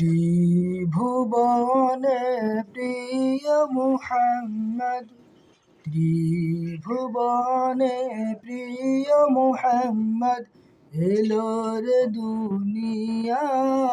ত্রিভুবনে প্রিয় মুহাম্মদ ত্রিভুবনে প্রিয় মুহাম্মদ এলোর দুনিয়ায়।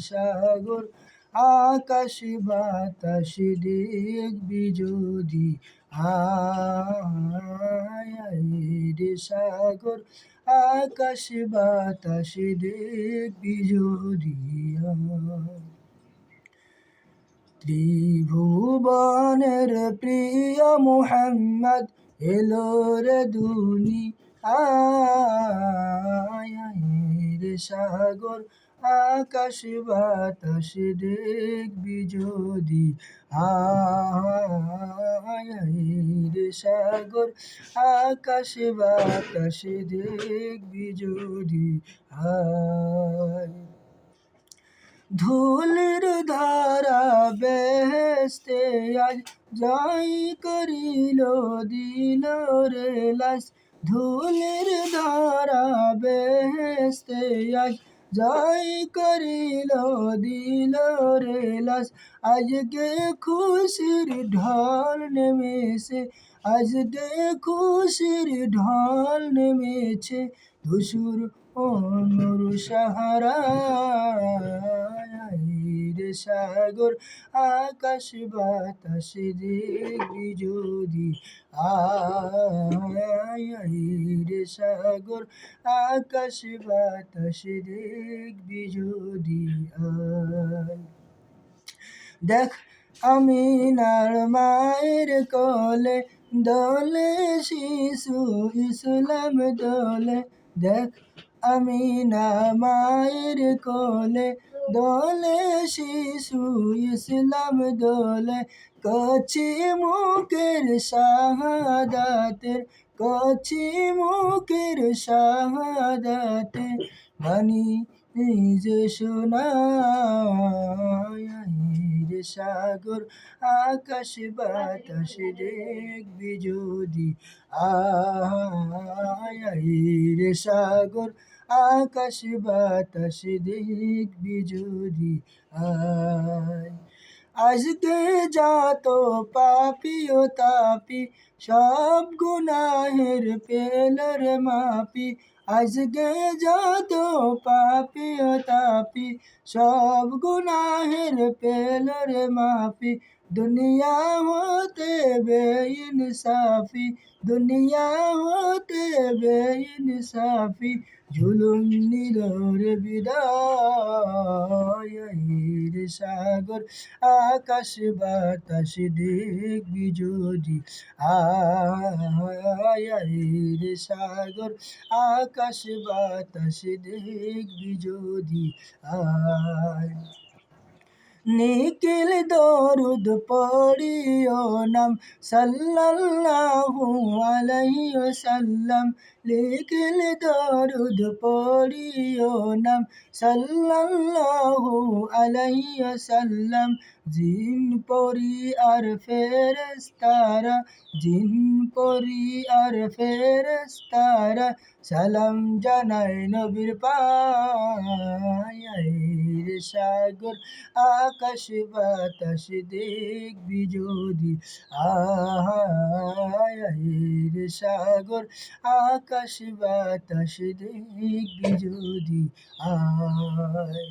সাগর আকাশ বাতাস দেখবি যদি আয় সাগর আকাশ বাতাস দেখবি যদি ত্রিভুবনের প্রিয় মোহাম্মদ এলো রে দুনি আয়ের সাগর আকাশ বাতাস দেখবি যদি আয়ের সাগর আকাশ বাতাস দেখবি যদি ধুলির ধারা বেহেস্তে আজ যাই করিল দিল রে লাস ধুলির ধারা বেহেস্তে আজ যাই করিল দিল রে লাস আজকে খুশির ঢল নেমেছে আজকে খুশির ঢল নেমেছে। ধূসুর সাহারা সাগর, আকাশ বাতাস দেখবি যদি। রে সাগর, আকাশ বাতাস দেখবি যদি। দেখ, আমি নার মায়ের কলে, দলে শিশু ইসলাম দলে। দেখ আমি না মায়ের কোলে দলে শিশু ইসলাম দোলে কচি মুখের শাহাদাতের, কচি মুখের শাহাদাতে বাণী যে শোনায়। সাগর, আকাশ, বাতাস দেখবি যদি আয় সাগর, আকাশ, বাতাস দেখবি যদি আয় আজকে যত পাপি ও তাপি, সব গুনাহের পেলর মাপি আজকে যত পাপি ও তাপি, সব গুনাহের পেল রে মাফি। দুনিয়া হতে বেইনসাফি, দুনিয়া হতে বেইনসাফি ঝুলুম নিলর বিদায়। সাগর আকাশ বাতাস দেখবি যদি আরে সাগর আকাশ বাতাস দেখবি যদি আয়। নিখিল দরুদ পড়িও নাম, সাল্লাল্লাহু আলাইহি ওয়াসাল্লাম। নিখিল দরুদ পড়িও নাম, সাল্লাল্লাহু আলাইহি ওয়াসাল্লাম। জিন পরি আর ফেরেশতারা, জিন পরি আর ফেরেশতারা, সালাম জানায় নবীর পায়ের সাগর আকাশ বাতাস দেখবি যদি। আয়ের সাগর আকাশ বাতাস দেখবি যদি। আয়